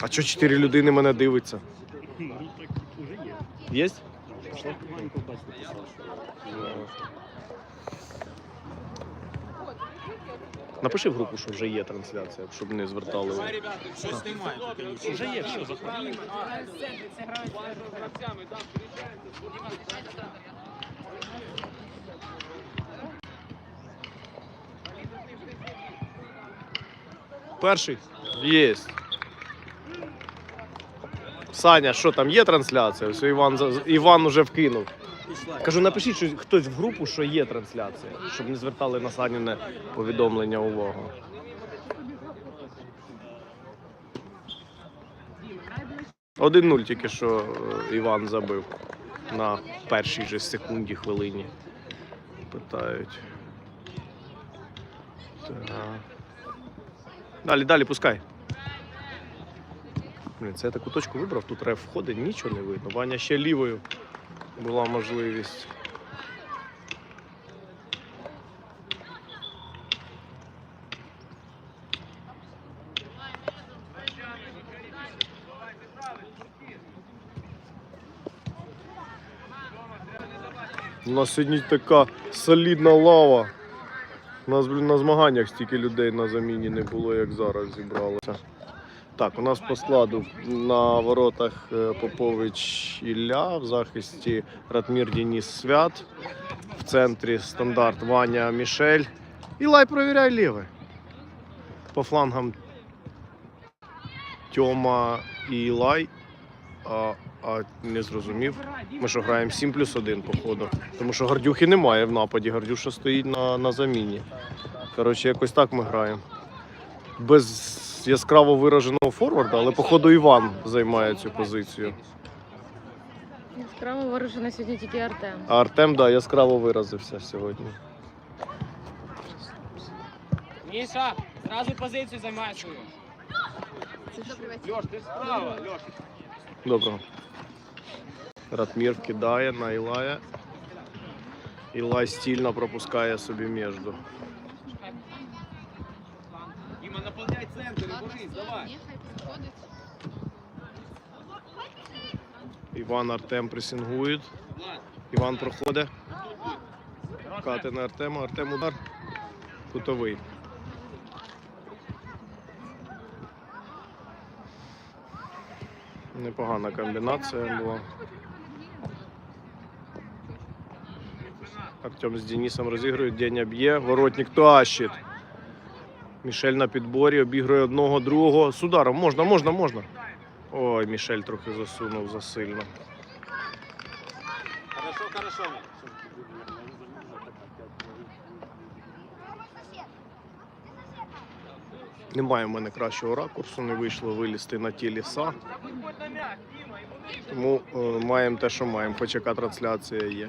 А що чотири людини мене дивиться? Ну так уже є. Є? Напиши в групу, що вже є трансляція, щоб не звертали. увагу. Що знімаєте? вже є, все, заходи. Перший? Є. Саня, що там є трансляція? Все, Іван, Іван уже вкинув. Кажу, напишіть що хтось в групу, що є трансляція, щоб не звертали на Саніне повідомлення увагу. Один нуль тільки що е, Іван забив на першій же секунді хвилині. Питають. Так. Далі, далі, пускай. Блін, це я таку точку вибрав, тут реф входить, нічого не видно. Ваня ще лівою була можливість. У нас сьогодні така солідна лава. У нас, блін, на змаганнях стільки людей на заміні не було, як зараз зібралося. Так, у нас по складу на воротах е, Попович Ілля, в захисті Ратмір Дініс Свят, в центрі стандарт Ваня Мішель. Ілай провіряй ліве. По флангам Тьома і Ілай. А, а не зрозумів. Ми що граємо 7 плюс 1, походу. Тому що Гардюхи немає в нападі. Гардюша стоїть на, на заміні. Коротше, якось так ми граємо. Без яскраво вираженого форварда, але походу Іван займає цю позицію. Яскраво виражена сьогодні тільки Артем. А Артем, да, яскраво виразився сьогодні. Міша, зразу позицію займай свою. Льош, ти справа, Льош. Доброго. Ратмір кидає на Ілая. Ілай стільно пропускає собі міжду. Діма, наповняй центр і борись, давай. Іван Артем пресингують. Іван проходить. Кати на Артема. Артем удар. Кутовий. Непогана комбінація була. Артем з Денисом розігрують, Деня б'є, воротник тащить. Мішель на підборі, обігрує одного, другого. З ударом можна, можна, можна. Ой, Мішель трохи засунув засильно. Хорошо, хорошо. Немає в мене кращого ракурсу, не вийшло вилізти на ті ліса. Тому е, маємо те, що маємо, хоч яка трансляція є.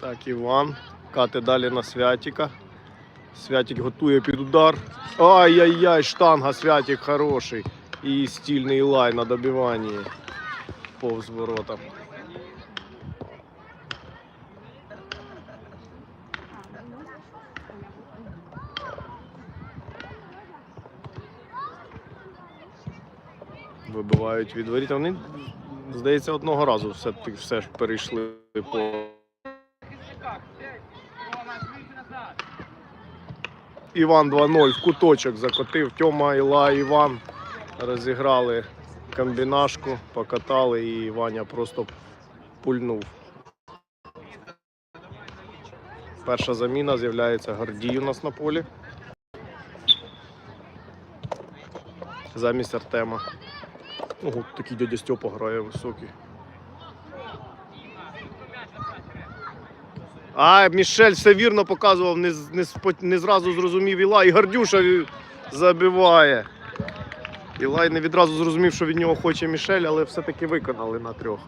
Так, Іван. Кати далі на Святіка. Святік готує під удар. Ай-яй-яй, штанга, Святік хороший. І стільний лай на добиванні. Повз ворота. Вибивають від воріт. Вони, здається, одного разу все, все ж перейшли по Іван 2-0 в куточок закотив. Тьома, Іла, Іван розіграли комбінашку, покатали і Ваня просто пульнув. Перша заміна з'являється Гордій у нас на полі. Замість Артема. Ого, такий дядя Стьопа грає високий. А, Мішель все вірно показував, не, не, не зразу зрозумів Ілай. І Гардюша забиває. Ілай не відразу зрозумів, що від нього хоче Мішель, але все-таки виконали на трьох.